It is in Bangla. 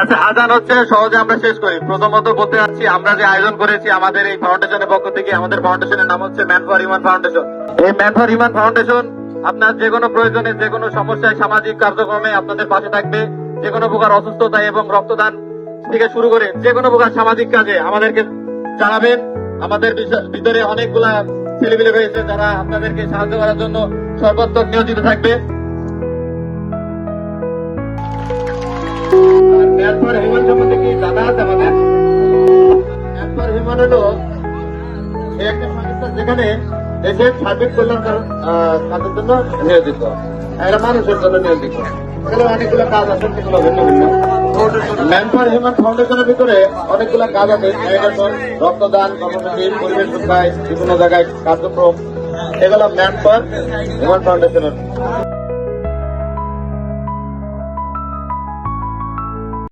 আচ্ছা আজান হচ্ছে, সহজে আমরা শেষ করি। প্রথমত বলতে যাচ্ছি আমরা যে আয়োজন করেছি আমাদের এই ফাউন্ডেশনের পক্ষ থেকে, আমাদের ফাউন্ডেশনের নাম হচ্ছে ম্যান ফর হিউম্যান ফাউন্ডেশন এই ম্যান ফর হিউম্যান ফাউন্ডেশন আপনার যে কোনো প্রয়োজনে, যে কোনো সমস্যায়, সামাজিক কার্যক্রমে আপনাদের পাশে থাকবে। যে কোনো প্রকার অসুস্থতা এবং রক্তদান থেকে শুরু করে যে কোনো প্রকার সামাজিক কাজে আমাদেরকে জানাবেন। আমাদের ভিতরে অনেকগুলা ছেলেমেলে রয়েছে যারা আপনাদেরকে সাহায্য করার জন্য সর্বাত্মক নিয়োজিত থাকবে। এরপর হলো একটা সংস্থা যেখানে দেশের সার্বিক কল্যাণ নিয়োজিত। এরা মানুষের জন্য নিয়োজিত। এখানে অনেকগুলো কাজ আছে, সেগুলো ভিন্ন ভিন্ন। ম্যান হিউম্যান ফাউন্ডেশনের ভিতরে অনেকগুলো কাজ আছে। রক্তদান, কর্মসূচি, পরিবেশ রক্ষায় বিভিন্ন জায়গায় কার্যক্রম। এগুলো ম্যান ফর হিউম্যান ফাউন্ডেশনের